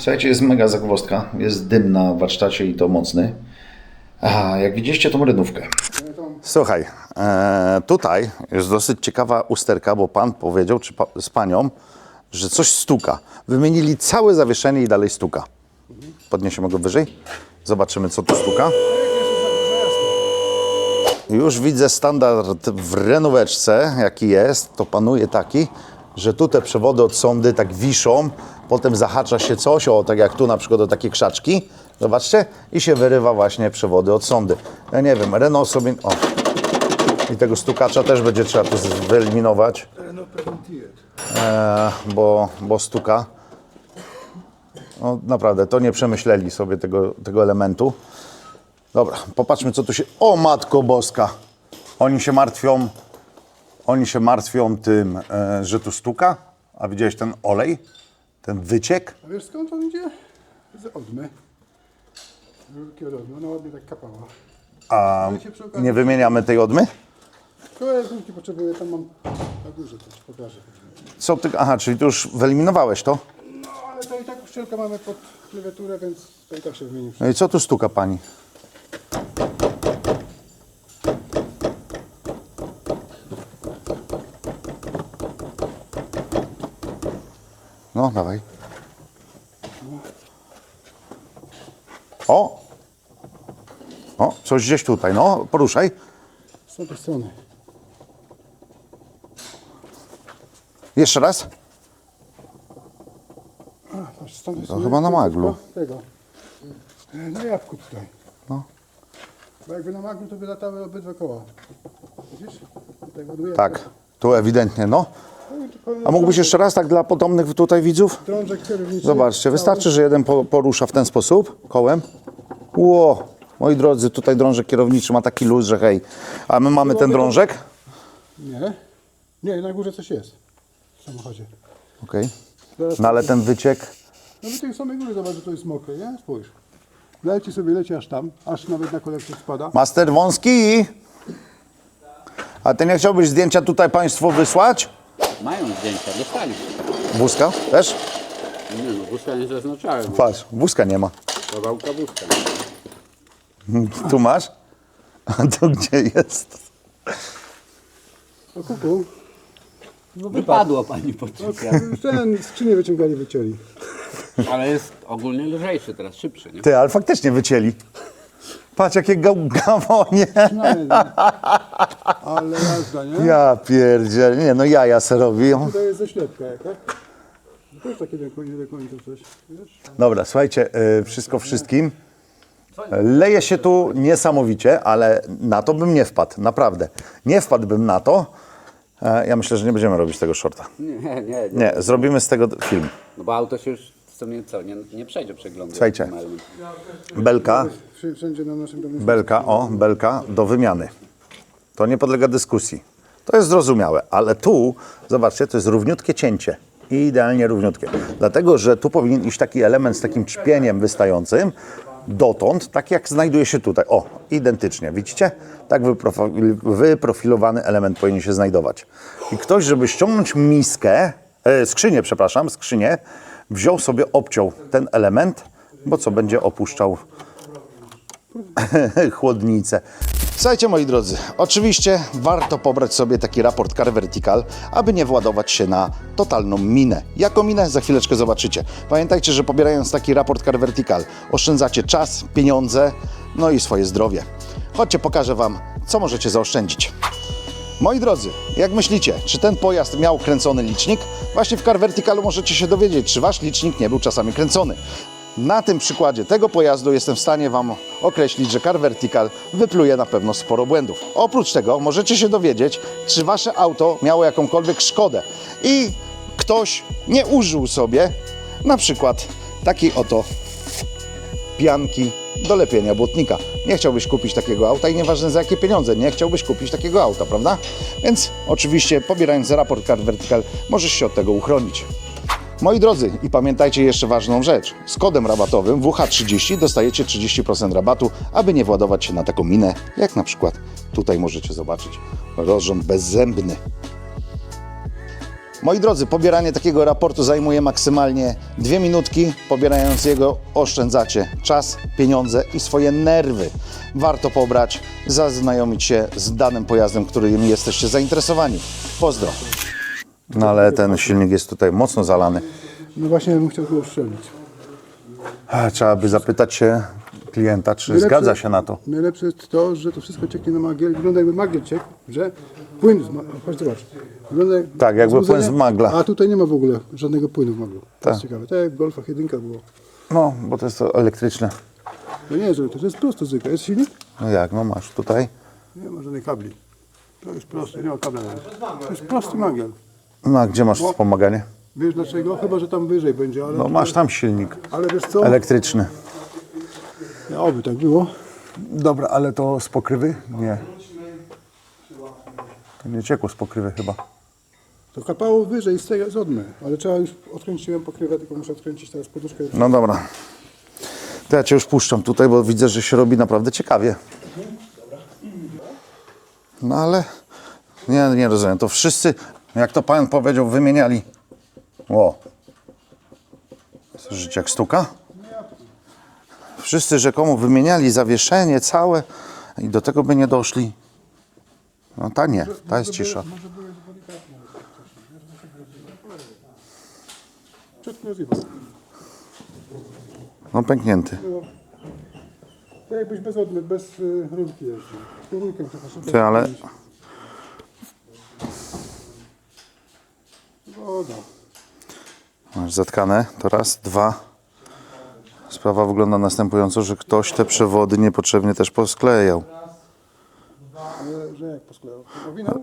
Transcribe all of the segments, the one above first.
Słuchajcie, jest mega zagwozdka. Jest dym na warsztacie i to mocny. A jak widzieliście tą rynówkę. Słuchaj, e, tutaj jest dosyć ciekawa usterka, bo pan powiedział, czy pa, z panią, że coś stuka. Wymienili całe zawieszenie i dalej stuka. Podniesiemy go wyżej. Zobaczymy, co tu stuka. Już widzę standard w renóweczce, jaki jest. To panuje taki, że tu te przewody od sondy tak wiszą, potem zahacza się coś, o tak jak tu na przykład o takie krzaczki. Zobaczcie, i się wyrywa właśnie przewody od sondy. Ja nie wiem, Renault sobie. O. I tego stukacza też będzie trzeba tu wyeliminować, e, bo, bo stuka. No, naprawdę, to nie przemyśleli sobie tego, tego elementu. Dobra, popatrzmy co tu się... O Matko Boska! Oni się martwią, oni się martwią tym, e, że tu stuka. A widziałeś ten olej? Ten wyciek? A wiesz skąd on idzie? Z odmy. Wielkie od odmy, ona ładnie tak kapała. A Ale się przy okazji- nie wymieniamy tej odmy? Kołek gumki potrzebuję, tam mam na górze, to ci pokażę. Co ty... Aha, czyli tu już wyeliminowałeś to? No ale to i tak uszczelkę mamy pod klawiaturę, więc to i tak się wymieni. No i co tu stuka pani? No, dawaj. O! O, coś gdzieś tutaj, no, poruszaj. Z tej strony. Jeszcze raz. A, to chyba na maglu. Tego. E, Na jabłku tutaj. No. Bo jakby na maglu, to by latały obydwa koła. Widzisz? Tutaj ładuje. Tak, tu ewidentnie, no. A mógłbyś jeszcze raz tak dla potomnych tutaj widzów? Drążek kierowniczy. Zobaczcie, wystarczy, że jeden po, porusza w ten sposób kołem. Ło, moi drodzy, tutaj drążek kierowniczy ma taki luz, że hej. A my mamy ten drążek? Nie. Nie, na górze coś jest. W samochodzie. Okej. No ale ten wyciek, No wy tej samej góry zobacz, że to jest mokre, nie? Spójrz. Leci sobie, leci aż tam, aż nawet na kolekcję spada. master wąski. A ty nie chciałbyś zdjęcia tutaj Państwu wysłać? Mają zdjęcia, dostali. Wózka też? Nie no, wózka nie zaznaczałem. Patrz, wózka nie ma. Kawałka wózka. Tu masz? A tu gdzie jest? O kuku. No wypadło pani No, podczepia. ten skrzynię wyciągali, wycięli. Ale jest ogólnie lżejszy teraz, szybszy, nie? Ty, ale faktycznie wycięli. Patrz, jakie gał- gawonie. No, Ale jazda, nie? Ja pierdziel, nie no jaja se robią. Tutaj jest zaślepka jaka. To Też takie nie do końca coś, wiesz? Dobra, słuchajcie, y, wszystko wszystkim. Leje się tu niesamowicie, ale na to bym nie wpadł, naprawdę. Nie wpadłbym na to. E, Ja myślę, że nie będziemy robić tego shorta. Nie, nie, nie. Nie, zrobimy z tego film. No bo auto się już sumie co, nie, nie przejdzie przeglądu. Słuchajcie. Belka, Wszy- Wszędzie na naszym domu. belka, o, belka do wymiany. To nie podlega dyskusji. To jest zrozumiałe, ale tu, zobaczcie, to jest równiutkie cięcie. I idealnie równiutkie. Dlatego, że tu powinien iść taki element z takim czpieniem wystającym dotąd, tak jak znajduje się tutaj. O, identycznie, widzicie? Tak wyprofi- wyprofilowany element powinien się znajdować. I ktoś, żeby ściągnąć miskę, e, skrzynię, przepraszam, skrzynię, wziął sobie, obciął ten element, bo co będzie opuszczał chłodnicę. Słuchajcie moi drodzy, oczywiście warto pobrać sobie taki raport Car Vertical, aby nie władować się na totalną minę. Jaką minę? Za chwileczkę zobaczycie. Pamiętajcie, że pobierając taki raport Car Vertical oszczędzacie czas, pieniądze, no i swoje zdrowie. Chodźcie, pokażę Wam, co możecie zaoszczędzić. Moi drodzy, jak myślicie, czy ten pojazd miał kręcony licznik? Właśnie w Car Verticalu możecie się dowiedzieć, czy Wasz licznik nie był czasami kręcony. Na tym przykładzie tego pojazdu jestem w stanie Wam określić, że Car Vertical wypluje na pewno sporo błędów. Oprócz tego możecie się dowiedzieć, czy Wasze auto miało jakąkolwiek szkodę i ktoś nie użył sobie na przykład takiej oto pianki do lepienia błotnika. Nie chciałbyś kupić takiego auta i nieważne za jakie pieniądze, nie chciałbyś kupić takiego auta, prawda? Więc oczywiście pobierając raport Car Vertical możesz się od tego uchronić. Moi drodzy, i pamiętajcie jeszcze ważną rzecz. Z kodem rabatowym WH30 dostajecie 30% rabatu, aby nie władować się na taką minę, jak na przykład tutaj możecie zobaczyć. Rozrząd bezzębny. Moi drodzy, pobieranie takiego raportu zajmuje maksymalnie dwie minutki. Pobierając jego oszczędzacie czas, pieniądze i swoje nerwy. Warto pobrać, zaznajomić się z danym pojazdem, którym jesteście zainteresowani. Pozdro. No ale ten silnik jest tutaj mocno zalany. No właśnie bym chciał go uszczelnić. A, Trzeba by zapytać się klienta, czy Najlepsze- zgadza się na to. Najlepsze jest to, że to wszystko cieknie na magiel. Wygląda jakby magiel ciekł, że płyn z ma- Chodź zobacz. Wygląda jak Tak, jakby płyn z magla. A tutaj nie ma w ogóle żadnego płynu w maglu. To Tak. jest ciekawe. Tak jak w Golfach jedynka było. No, bo to jest to elektryczne. No nie, że to jest prosto zwykle. Jest silnik? No jak, no masz tutaj. Nie ma żadnych kabli. To jest proste, nie ma kabla nawet. To jest prosty magiel. No a gdzie masz wspomaganie? Wiesz dlaczego? Chyba, że tam wyżej będzie, ale... No masz tam silnik Ale wiesz co? elektryczny. Ja, oby tak było. Dobra, ale to z pokrywy? Nie. To nie ciekło z pokrywy chyba. To kapało wyżej z tej z odmy, ale trzeba już odkręciłem pokrywę, tylko muszę odkręcić teraz poduszkę. No dobra. To ja cię już puszczam tutaj, bo widzę, że się robi naprawdę ciekawie. No ale nie, nie rozumiem. To wszyscy, jak to pan powiedział, wymieniali. O. Życie jak stuka? Wszyscy rzekomo wymieniali zawieszenie całe i do tego by nie doszli. No ta nie, ta jest cisza. Rozjebał. No pęknięty. To jakbyś bez odmy, bez y, rurki jeździł. Trochę Ty, ale-. Woda. Masz zatkane, to raz, dwa. Sprawa wygląda następująco, że ktoś te przewody niepotrzebnie też posklejał. Ale że jak posklejał?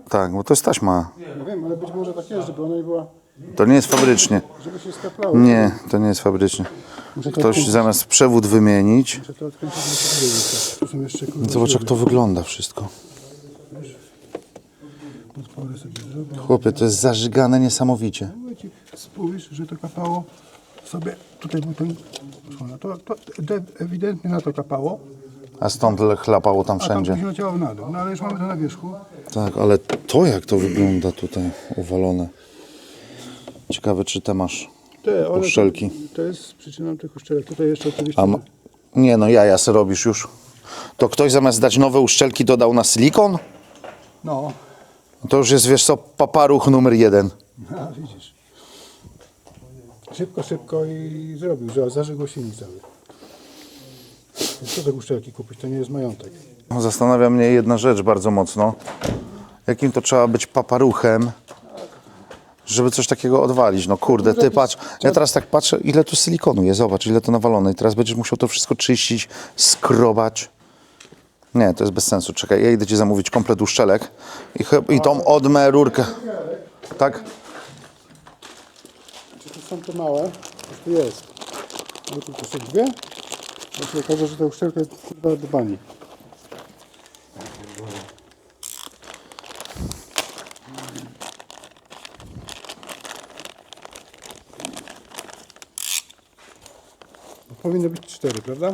Tak, bo to jest taśma. Nie wiem, ale być może tak jest, żeby ona nie była, To nie jest fabrycznie. żeby się skaplało. Nie, to nie jest fabrycznie. Muszę to Ktoś odkręcić. zamiast przewód wymienić. Muszę to odkręcić, żeby się wyjść. Tu są jeszcze kurwa. Zobacz jak to wygląda wszystko. Podpory sobie zrobię. Chłopie, to jest zażygane niesamowicie. Spójrz, że to kapało sobie, tutaj był ten, odsłona. to, to de- ewidentnie na to kapało, A stąd chlapało tam a tam wszędzie. leciało na dół. No ale już mamy to na wierzchu. Tak, ale to jak to wygląda tutaj uwalone. Ciekawe, czy te masz. Te, one, Uszczelki. To, to jest przyczyną tych uszczelek. Tutaj jeszcze oczywiście... Ma... Nie no, jaja se robisz już. To ktoś zamiast dać nowe uszczelki dodał na silikon? No, To już jest, wiesz co, paparuch numer jeden. a, widzisz. Szybko, szybko i zrobił, że silnik cały. Więc Co te uszczelki kupić? To nie jest majątek. No, Zastanawia mnie jedna rzecz bardzo mocno. Jakim to trzeba być paparuchem, żeby coś takiego odwalić. No kurde, ty patrz. Ja teraz tak patrzę, ile tu silikonu jest. Zobacz, ile to nawalone. I teraz będziesz musiał to wszystko czyścić, skrobać. Nie, to jest bez sensu. Czekaj, ja idę ci zamówić komplet uszczelek i, i tą odmę rurkę. Tak? Są te małe? Tu jest. Tu to są dwie. To się okaże, że ta uszczelka jest kurwa do bani. Powinno być cztery, prawda?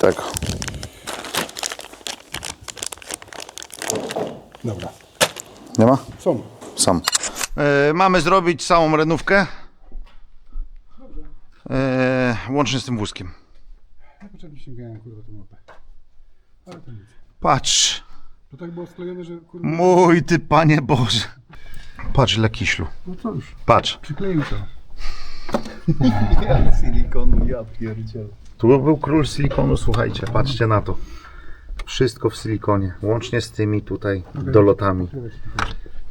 Tak. Dobra. Nie ma? Są. Sam. E, mamy zrobić całą renówkę. Łącznie z tym wózkiem. Ja potrzebnie sięgałem kurwa tą mapę. Ale to nic. Patrz. To tak było sklejone, że kurwa... Mój ty panie Boże. Patrz ile kiślu. No to już. Patrz. Przykleił to. Silikonu, ja pierdzielę. Tu był król silikonu, słuchajcie, patrzcie na to. Wszystko w silikonie, łącznie z tymi tutaj dolotami.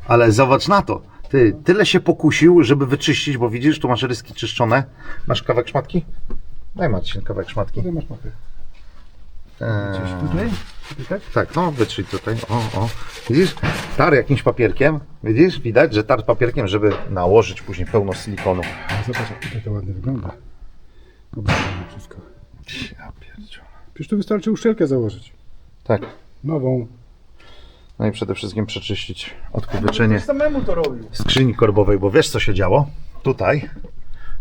Ale zobacz na to. Ty, tyle się pokusił, żeby wyczyścić, bo widzisz, tu masz ryski czyszczone. Masz kawałek szmatki? Daj Marcin kawałek szmatki. Tutaj masz mapę. Eee, Tutaj? Tutaj tak? tak, no wytrzyj tutaj. O, o. Widzisz? Tar jakimś papierkiem. Widzisz? Widać, że tar papierkiem, żeby nałożyć później pełno silikonu. Zobacz, jak tutaj to ładnie wygląda. Obrzucamy wszystko. Ja pierdziu. Przecież tu wystarczy uszczelkę założyć. Tak. Nową. No i przede wszystkim przeczyścić odpowietrzenie Samemu to robił. skrzyni korbowej, bo wiesz co się działo? Tutaj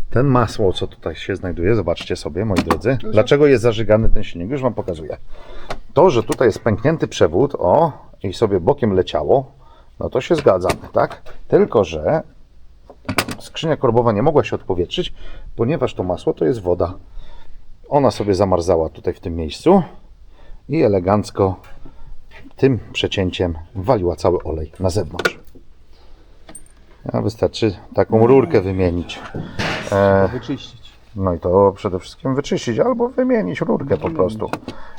ten masło, co tutaj się znajduje, zobaczcie sobie, moi drodzy, dlaczego jest zażygany ten silnik, już Wam pokazuję. To, że tutaj jest pęknięty przewód, o, i sobie bokiem leciało, no to się zgadzamy, tak? Tylko, że skrzynia korbowa nie mogła się odpowietrzyć, ponieważ to masło to jest woda. Ona sobie zamarzała tutaj w tym miejscu i elegancko tym przecięciem waliła cały olej na zewnątrz. A wystarczy taką rurkę wymienić. E, Wyczyścić. no i to przede wszystkim wyczyścić albo wymienić rurkę po prostu.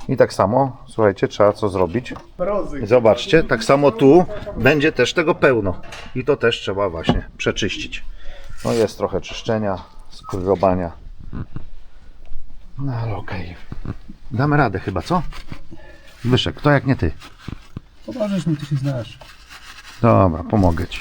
I tak samo, słuchajcie, trzeba co zrobić? Zobaczcie, tak samo tu będzie też tego pełno. I to też trzeba właśnie przeczyścić. No jest trochę czyszczenia, skrobania. No ale okej. Damy radę chyba, co? Wyszek, to jak nie ty. Pomożesz mi, ty się znasz. Dobra, pomogę ci.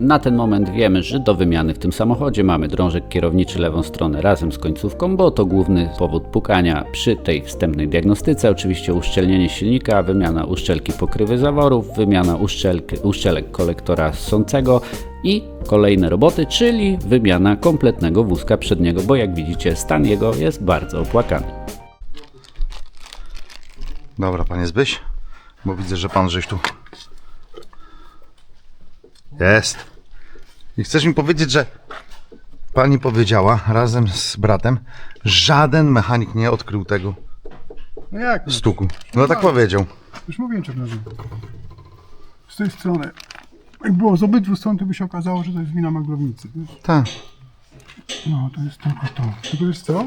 Na ten moment wiemy, że do wymiany w tym samochodzie mamy drążek kierowniczy lewą stronę razem z końcówką, bo to główny powód pukania przy tej wstępnej diagnostyce. Oczywiście uszczelnienie silnika, wymiana uszczelki pokrywy zaworów, wymiana uszczelki, uszczelek kolektora ssącego i kolejne roboty, czyli wymiana kompletnego wózka przedniego, bo jak widzicie stan jego jest bardzo opłakany. Dobra, panie Zbyś, bo widzę, że pan żeś tu. Jest. I chcesz mi powiedzieć, że pani powiedziała razem z bratem, żaden mechanik nie odkrył tego No jak? No? stuku. No tak powiedział. Już mówiłem czym razem. Z tej strony. Jak było z obydwu stron, to by się okazało, że to jest wina maglownicy. Wiesz? Tak, No, to jest tylko to. Tylko wiesz co?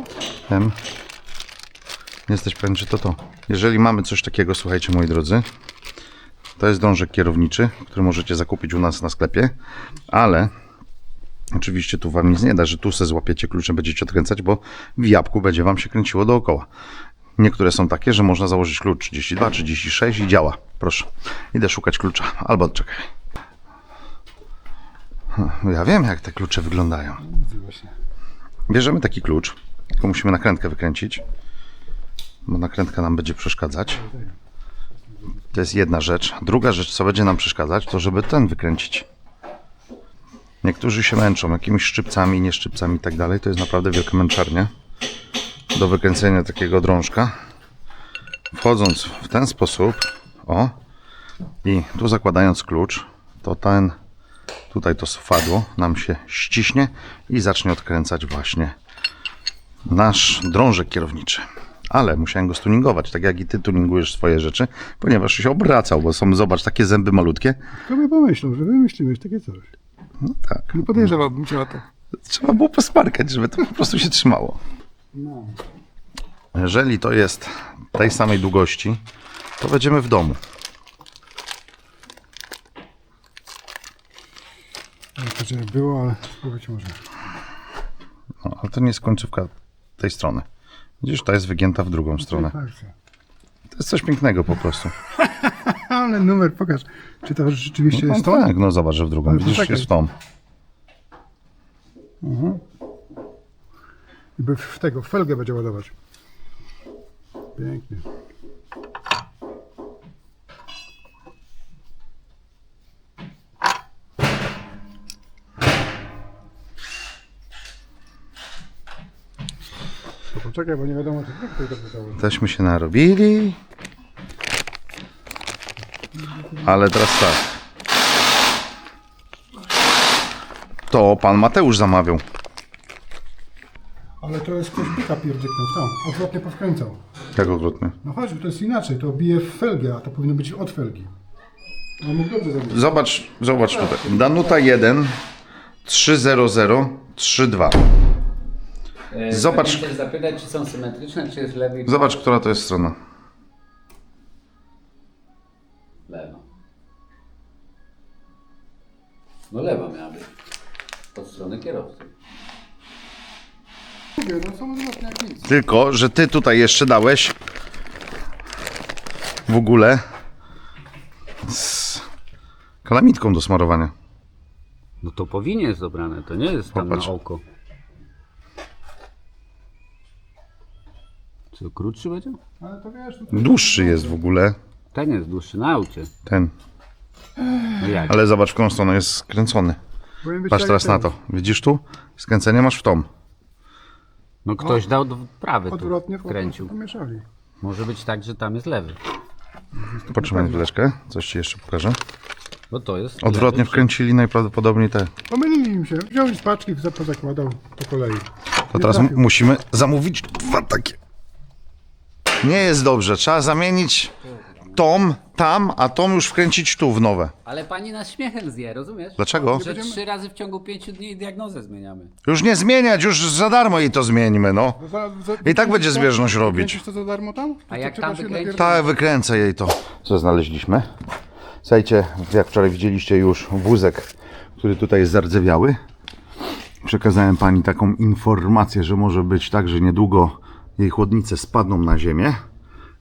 wiem. Nie jesteś pewien, czy to to. Jeżeli mamy coś takiego, słuchajcie, moi drodzy, to jest drążek kierowniczy, który możecie zakupić u nas na sklepie, ale oczywiście tu wam nic nie da, że tu se złapiecie kluczem, będziecie odkręcać, bo w jabłku będzie wam się kręciło dookoła. Niektóre są takie, że można założyć klucz 32, 36 i działa. Proszę, idę szukać klucza, albo czekaj. Ja wiem, jak te klucze wyglądają. Bierzemy taki klucz, tylko musimy nakrętkę wykręcić, bo nakrętka nam będzie przeszkadzać. To jest jedna rzecz. Druga rzecz, co będzie nam przeszkadzać, to żeby ten wykręcić. Niektórzy się męczą jakimiś szczypcami, nie szczypcami i tak dalej. To jest naprawdę wielka męczarnia do wykręcenia takiego drążka. Wchodząc w ten sposób, o, i tu zakładając klucz, to ten, tutaj to swadło nam się ściśnie i zacznie odkręcać właśnie nasz drążek kierowniczy. Ale musiałem go stuningować, tak jak i ty tuningujesz swoje rzeczy, ponieważ się obracał, bo są, zobacz, takie zęby malutkie. Kto by pomyślał, że wymyśliłeś takie coś? No tak, Nie podejrzewałbym cię o to. trzeba było posmarkać, żeby to po prostu się trzymało. Jeżeli to jest tej samej długości, to będziemy w domu. To żeby było, ale spróbować może. No, ale to nie jest końcówka tej strony. Widzisz, ta jest wygięta w drugą stronę. To jest coś pięknego po prostu. Ale numer, pokaż. Czy to rzeczywiście No jest to? tak, no zobacz, że w drugą. Ale Widzisz, poczekaj. jest w tą. By w tego, w felgę będzie ładować. Pięknie. To poczekaj, bo nie wiadomo, czy jak to zapytało. Teśmy się narobili. Ale teraz tak. To pan Mateusz zamawiał. Ale to jest ktoś pika pierdyknął tam. Odwrotnie powkręcał. Jak okrutny. No chodź, bo to jest inaczej. To bije w felgę, a to powinno być od felgi. No mógł dobrze zrobić. Zobacz, zobacz tutaj. Danuta 1 300 32. Zobacz. Chciałem się zapytać, czy są symetryczne, czy jest lewy i Zobacz, która to jest strona. lewa. No lewa miała być. Od strony kierowcy. Mówię, no są odwrotnie jak nic. Tylko, że ty tutaj jeszcze dałeś w ogóle z kalamitką do smarowania. No to powinien jest dobrane, to nie jest tam Popatrz. na oko. Co, krótszy będzie? Ale to wiesz, tutaj... Dłuższy jest w ogóle Ten jest dłuższy na aucie. ten. No jak? Ale zobacz, w którą stronę jest skręcony. Powinien być Patrz teraz ten. na to. Widzisz tu? Skręcenie masz w tom. No ktoś dał do prawy tu, Odwrotnie wkręcił. pomieszali. Może być tak, że tam jest lewy. Potrzymaj chwileczkę. Coś ci jeszcze pokażę. Bo to jest... Odwrotnie wkręcili najprawdopodobniej te. Pomylili im się. Wziął z paczki, za- pozakładał po kolei. To Nie teraz trafił. musimy zamówić dwa takie. Nie jest dobrze, trzeba zamienić tom tam, a tom już wkręcić tu w nowe. Ale pani nas śmiechem zje, rozumiesz? Dlaczego? Że trzy razy w ciągu pięciu dni diagnozę zmieniamy. Już nie zmieniać, już za darmo jej to zmieńmy, no. Za, za, I tak będzie zbieżność robić. Kręcisz to za darmo tam? A jak tam napier- Tak, wykręcę jej to. Co znaleźliśmy? Słuchajcie, jak wczoraj widzieliście już wózek, który tutaj jest zardzewiały. Przekazałem pani taką informację, że może być tak, że niedługo jej chłodnice spadną na ziemię,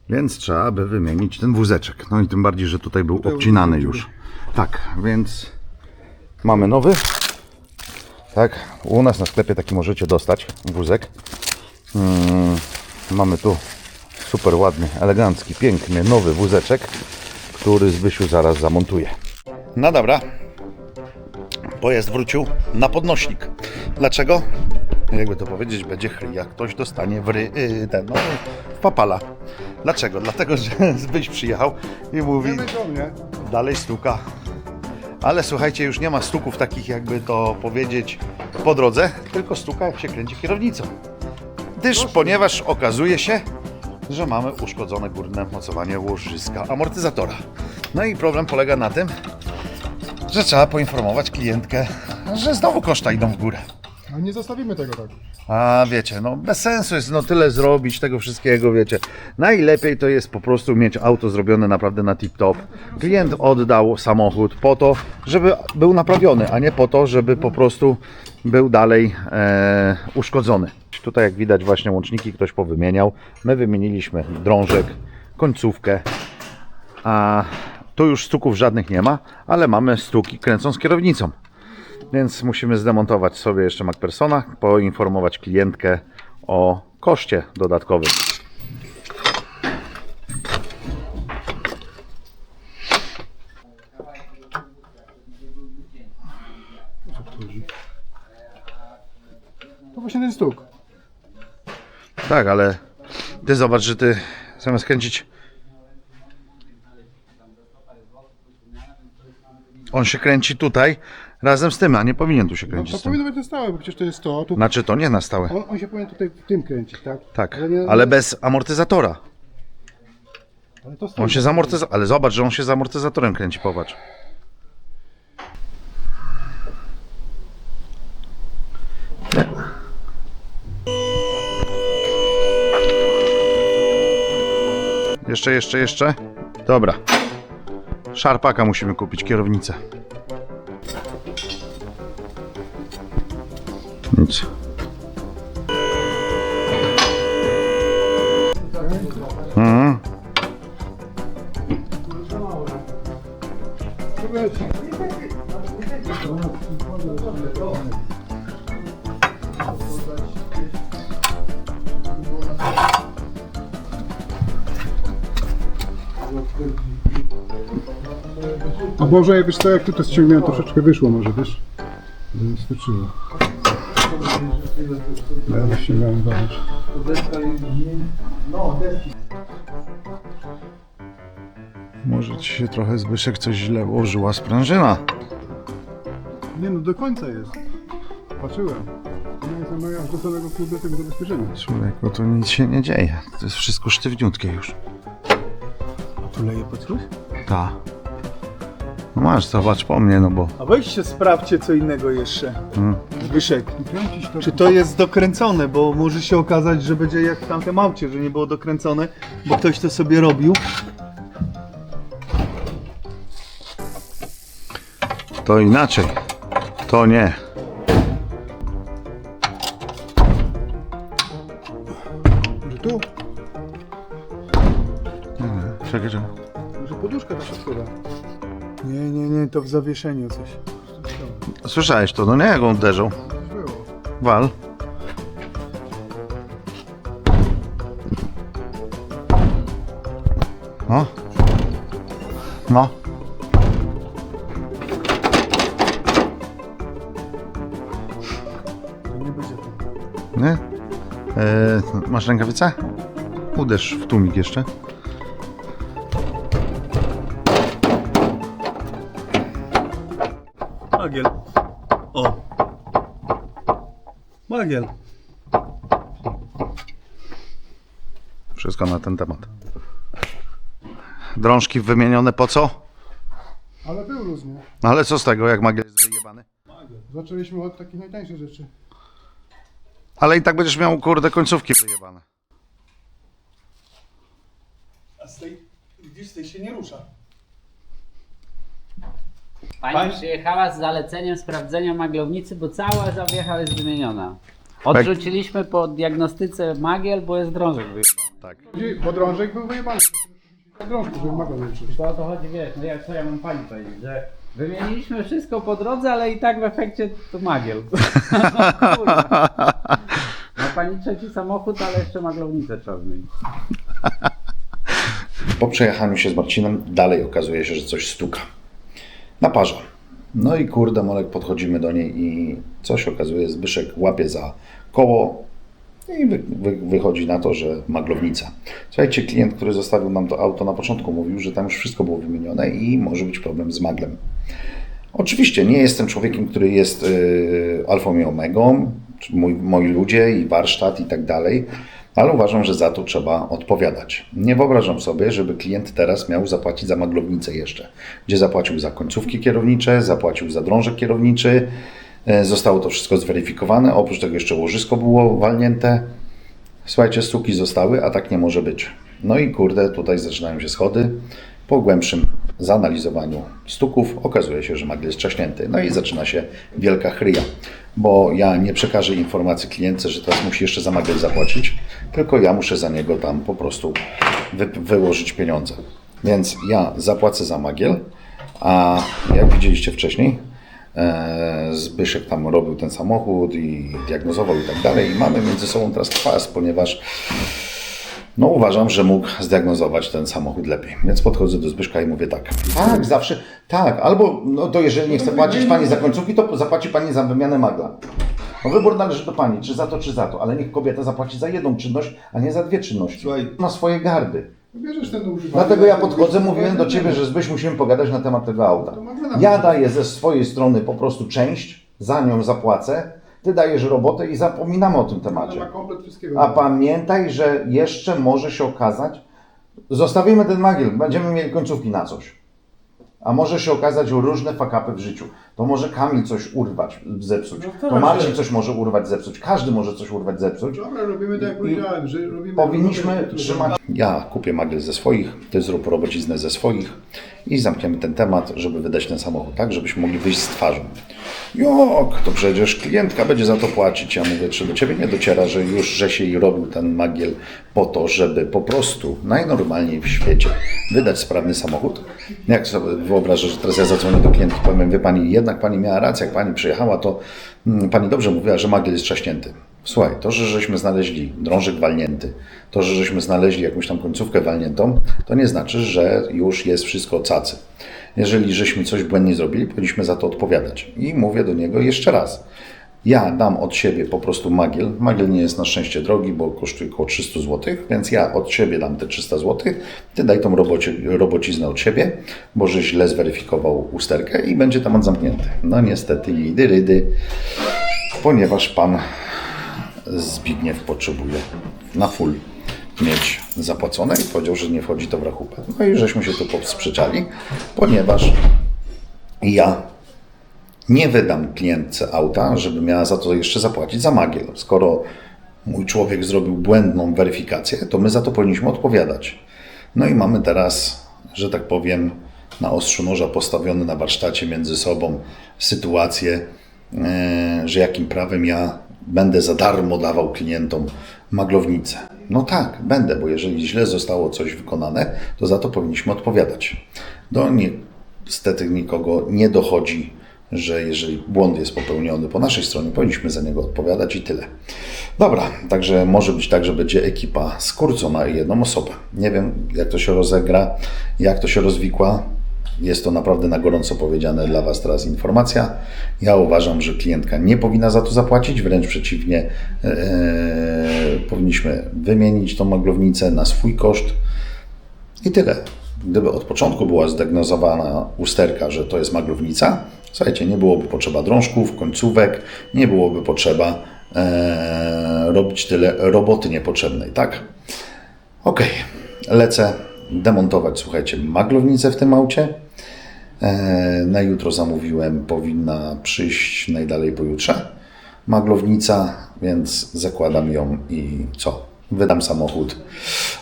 więc trzeba by wymienić ten wózeczek. No i tym bardziej, że tutaj był obcinany już. Tak, więc mamy nowy. Tak, u nas na sklepie taki możecie dostać wózek. Mm, mamy tu super ładny, elegancki, piękny, nowy wózeczek, który Zbysiu zaraz zamontuje. No dobra. Pojazd wrócił na podnośnik. Dlaczego? Jakby to powiedzieć, będzie chry, jak ktoś dostanie w, ry, yy, ten, no, w papala. Dlaczego? Dlatego, że Zbyś przyjechał i mówi, dalej stuka. Ale słuchajcie, już nie ma stuków takich, jakby to powiedzieć, po drodze, tylko stuka, jak się kręci kierownicą. Gdyż, ponieważ okazuje się, że mamy uszkodzone górne mocowanie łożyska amortyzatora. No i problem polega na tym, że trzeba poinformować klientkę, że znowu koszta idą w górę. A nie zostawimy tego tak. A wiecie, no bez sensu jest no tyle zrobić tego wszystkiego, wiecie. Najlepiej to jest po prostu mieć auto zrobione naprawdę na tip-top. Klient oddał samochód po to, żeby był naprawiony, a nie po to, żeby po prostu był dalej e, uszkodzony. Tutaj jak widać właśnie łączniki ktoś powymieniał. My wymieniliśmy drążek, końcówkę, a tu już stuków żadnych nie ma, ale mamy stuki kręcąc kierownicą. Więc musimy zdemontować sobie jeszcze MacPersona, poinformować klientkę o koszcie dodatkowym. To właśnie ten stuk. Tak, ale ty zobacz, że ty zamiast kręcić. On się kręci tutaj razem z tym, a nie powinien tu się No, kręcić to z tym. powinno być na stałe, bo przecież to jest to. Tu, Znaczy to nie na stałe. on, on się powinien tutaj w tym kręcić, tak? Tak, nie- ale bez amortyzatora. Ale to stoi. On się z amortyza... Ale zobacz, że on się z amortyzatorem kręci, popatrz. Jeszcze, jeszcze, jeszcze. Dobra. Szarpaka musimy kupić, kierownicę. Nic. Mhm. A może wiesz co, jak tu to ściągnąłem, troszeczkę wyszło może, wiesz? Żeby Ja ściągałem bardziej. Może ci się trochę Zbyszek coś źle ułożyła sprężyna. Nie no, do końca jest. Patrzyłem. Nie jest moja aż do samego kurde tego zabezpieczenia. Człowieku, tu nic się nie dzieje. To jest wszystko sztywniutkie już. Tu leje poczuć? Ta. No masz, zobacz po mnie, no bo... A weźcie sprawdźcie co innego jeszcze. Mm. Zbyszek, czy to jest dokręcone, bo może się okazać, że będzie jak w tamtym aucie, że nie było dokręcone, bo ktoś to sobie robił. To inaczej. To nie. Może tu? Czekaj, czekaj. Może poduszka ta się składa. Nie, nie, nie, to w zawieszeniu coś. Słyszałeś to, no nie? Jak on uderzał. Wal. No. No. Nie będzie. Nie? Masz rękawicę? Uderz w tłumik jeszcze. Magiel. Wszystko na ten temat. Drążki wymienione po co? Ale był luz, nie? No ale co z tego, jak magiel jest wyjebany? Zaczęliśmy od takich najtańszych rzeczy. Ale i tak będziesz miał, kurde, końcówki wyjebane. A z tej, widzisz, z tej się nie rusza. Pani, Pani- przyjechała z zaleceniem sprawdzenia maglownicy, bo cała zawiecha jest wymieniona. Odrzuciliśmy po diagnostyce magiel, bo jest drążek wyjebany. Tak. Podrążek był wyjebany. Podrążku był magą większość. To o to chodzi, wiesz, no jak co ja mam pani powiedzieć, że wymieniliśmy wszystko po drodze, ale i tak w efekcie to magiel. no, kurwa. Ma pani trzeci samochód, ale jeszcze maglownicę trzeba zmienić. Po przejechaniu się z Marcinem dalej okazuje się, że coś stuka. Naparza. No i kurde, Molek, podchodzimy do niej i coś okazuje, Zbyszek łapie za koło i wy, wy, wychodzi na to, że maglownica. Słuchajcie, klient, który zostawił nam to auto na początku mówił, że tam już wszystko było wymienione i może być problem z maglem. Oczywiście nie jestem człowiekiem, który jest y, alfą i omegą, mój, moi ludzie i warsztat i tak dalej, ale uważam, że za to trzeba odpowiadać. Nie wyobrażam sobie, żeby klient teraz miał zapłacić za maglownicę jeszcze, gdzie zapłacił za końcówki kierownicze, zapłacił za drążek kierowniczy, e, zostało to wszystko zweryfikowane, oprócz tego jeszcze łożysko było walnięte. Słuchajcie, stuki zostały, a tak nie może być. No i kurde, tutaj zaczynają się schody. Po głębszym zanalizowaniu stuków okazuje się, że magiel jest trzaśnięty. No i zaczyna się wielka chryja, bo ja nie przekażę informacji klientce, że teraz musi jeszcze za magiel zapłacić, tylko ja muszę za niego tam po prostu wy, wyłożyć pieniądze. Więc ja zapłacę za magiel, a jak widzieliście wcześniej, E, Zbyszek tam robił ten samochód i diagnozował i tak dalej. I mamy między sobą teraz kwas, ponieważ no uważam, że mógł zdiagnozować ten samochód lepiej. Więc podchodzę do Zbyszka i mówię tak. Tak, zawsze, tak. Albo, no to jeżeli nie chce płacić Pani za końcówki, to zapłaci Pani za wymianę magla. No wybór należy do Pani, czy za to, czy za to. Ale niech kobieta zapłaci za jedną czynność, a nie za dwie czynności. Słuchaj. Na swoje gardy. Bierzesz ten do używania. Dlatego ja podchodzę, mówiłem do Ciebie, że Zbyś musimy pogadać na temat tego auta. Ja daję ze swojej strony po prostu część, za nią zapłacę, Ty dajesz robotę i zapominamy o tym Ale temacie. ma komplet wszystkiego. A pamiętaj, że jeszcze może się okazać, zostawimy ten magiel, będziemy mieli końcówki na coś. A może się okazać różne fakapy w życiu. To może Kamil coś urwać, zepsuć. To Marcin coś może urwać, zepsuć. Każdy może coś urwać, zepsuć. Dobra, robimy tak jak powiedziałem, że robimy... Powinniśmy robimy- trzymać. Ja kupię magiel ze swoich, ty zrób robociznę ze swoich i zamkniemy ten temat, żeby wydać ten samochód, tak? Żebyśmy mogli wyjść z twarzą. Jak? To przecież klientka będzie za to płacić. Ja mówię, czy do ciebie nie dociera, że już że się jej robił ten magiel po to, żeby po prostu najnormalniej w świecie wydać sprawny samochód? Jak sobie wyobrażę, że teraz ja zadzwonię do klientki i powiem, wie pani, jednak pani miała rację, jak pani przyjechała, to mm, pani dobrze mówiła, że magiel jest trzaśnięty. Słuchaj, to, że żeśmy znaleźli drążek walnięty, to, że żeśmy znaleźli jakąś tam końcówkę walniętą, to nie znaczy, że już jest wszystko cacy. Jeżeli żeśmy coś błędnie zrobili, powinniśmy za to odpowiadać. I mówię do niego jeszcze raz. Ja dam od siebie po prostu magiel. Magiel nie jest na szczęście drogi, bo kosztuje około 300 zł, więc ja od siebie dam te 300 zł. Ty daj tą robocie, robociznę od siebie, bo że źle zweryfikował usterkę i będzie temat zamknięty. No niestety, lidy, rydy, ponieważ pan Zbigniew potrzebuje na full mieć zapłacone i powiedział, że nie wchodzi to w rachubę. No i żeśmy się tu sprzeczali, ponieważ ja nie wydam klientce auta, żeby miała za to jeszcze zapłacić za magiel. Skoro mój człowiek zrobił błędną weryfikację, to my za to powinniśmy odpowiadać. No i mamy teraz, że tak powiem, na ostrzu noża postawiony na warsztacie między sobą sytuację, e, że jakim prawem ja będę za darmo dawał klientom maglownicę. No tak, będę, bo jeżeli źle zostało coś wykonane, to za to powinniśmy odpowiadać. Do niestety nikogo nie dochodzi, że jeżeli błąd jest popełniony po naszej stronie, powinniśmy za niego odpowiadać i tyle. Dobra, także może być tak, że będzie ekipa skrócona na jedną osobę. Nie wiem, jak to się rozegra, jak to się rozwikła. Jest to naprawdę na gorąco powiedziane dla Was teraz informacja. Ja uważam, że klientka nie powinna za to zapłacić, wręcz przeciwnie, e, powinniśmy wymienić tą maglownicę na swój koszt i tyle. gdyby od początku była zdiagnozowana usterka, że to jest maglownica, słuchajcie, nie byłoby potrzeba drążków, końcówek, nie byłoby potrzeba e, robić tyle roboty niepotrzebnej, tak? Ok, lecę demontować, słuchajcie, maglownicę w tym aucie. E, na jutro zamówiłem, powinna przyjść najdalej pojutrze. Maglownica, więc zakładam ją i co? Wydam samochód.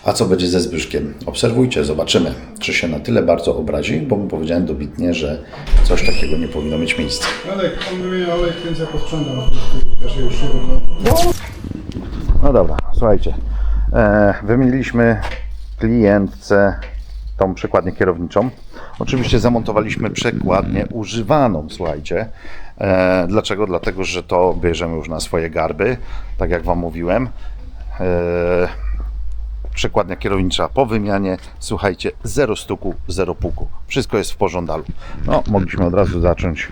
A co będzie ze Zbyszkiem? Obserwujcie, zobaczymy, czy się na tyle bardzo obrazi, bo mu powiedziałem dobitnie, że coś takiego nie powinno mieć miejsca. Wymienia olej, więc ja posprzątam. Też już No dobra, słuchajcie. E, wymieniliśmy klientce tą przekładnię kierowniczą. Oczywiście zamontowaliśmy przekładnię używaną, słuchajcie. E, dlaczego? Dlatego, że to bierzemy już na swoje garby, tak jak Wam mówiłem. E, przekładnia kierownicza po wymianie, słuchajcie, zero stuku, zero puku. Wszystko jest w pożądalu. No, mogliśmy od razu zacząć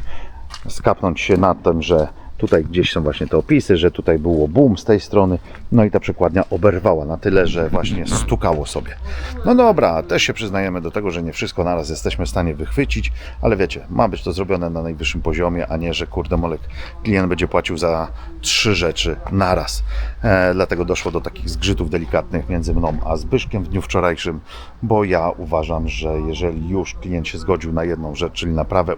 skapnąć się na tym, że tutaj gdzieś są właśnie te opisy, że tutaj było boom z tej strony, no i ta przekładnia oberwała na tyle, że właśnie stukało sobie. No dobra, też się przyznajemy do tego, że nie wszystko naraz jesteśmy w stanie wychwycić, ale wiecie, ma być to zrobione na najwyższym poziomie, a nie, że kurde molek klient będzie płacił za trzy rzeczy naraz. E, dlatego doszło do takich zgrzytów delikatnych między mną a Zbyszkiem w dniu wczorajszym, bo ja uważam, że jeżeli już klient się zgodził na jedną rzecz, czyli naprawę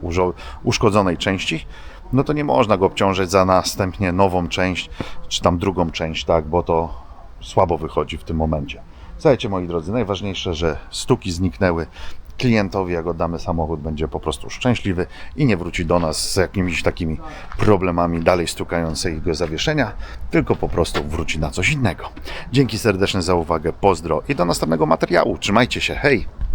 uszkodzonej części, no to nie można go obciążać za następnie nową część, czy tam drugą część, tak, bo to słabo wychodzi w tym momencie. Słuchajcie, moi drodzy, najważniejsze, że stuki zniknęły. Klientowi, jak oddamy samochód, będzie po prostu szczęśliwy i nie wróci do nas z jakimiś takimi problemami dalej stukającego zawieszenia, tylko po prostu wróci na coś innego. Dzięki serdeczne za uwagę, pozdro i do następnego materiału. Trzymajcie się, hej!